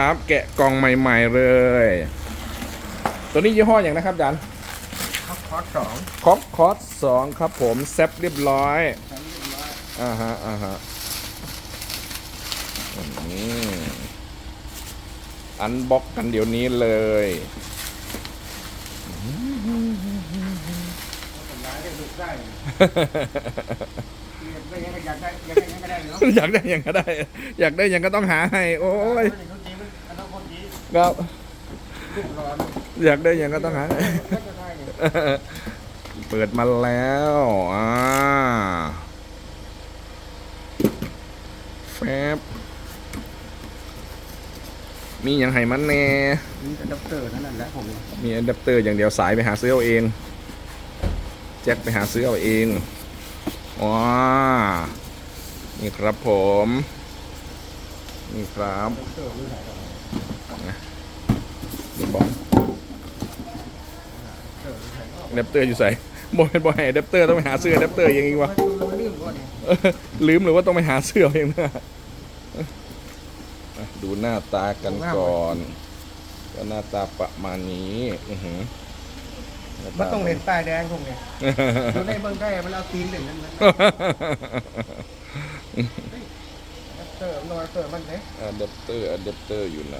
ครับแกะกล่องใหม่ ๆเลย ตัวนี้ยี่ห้ออย่างนะครับอาจารย์คอร์สสองคอปคอสสองครับผมแซปเรียบร้อยอ่าฮะอ่าฮะอืมอันบ็อกกันเดี๋ยวนี้เลยผมย้ายได้ดูได้ไม่ยังอยากได้อยากได้ยังก็ได้เนาะอยากได้ยังก็ได้ อยากได้ยังก็ต้องหาให้ โอ้ยคนจีนอันนั้น คนจีนครับลูกร้อนอยากได้ยังก็ต้องหาให้ก็จะได้เนี่ยเปิดมาแล้วอ่าแฟบมีอย่างไห้มันแน่นี่อะแดปเตอร์นั่นแหละผม มีอะแดปเตอร์อย่างเดียวสายไปหาซื้อเอาเอง แจ็คไปหาซื้อเอาเองว้านี่ครับผม นี่ครับ แดปเตอร์นี่ไหนต่อ เดี๋ยว บอกอะแดปเตอร์อยู่ใส่บอยบอยอะแดปเตอร์ต้องไปหาซื้ออะแดปเตอร์เองอีกวะเราลืมก่อนเนี่ยเออลืมหรือว่าต้องไปหาเสื้อเองนะอะดูหน้าตากันก่อนก็หน้าตาประมาณนี้อื้อหือหามันตาต้องเห็นป้ายแดงผมเนี่ยดูในเมืองไทยมันเอาตีนหนึ่งนั่นมันแดปเตอร์มันแดปเตอร์มันเนี่ยอะแดปเตอร์อะแดปเตอร์อยู่ไหน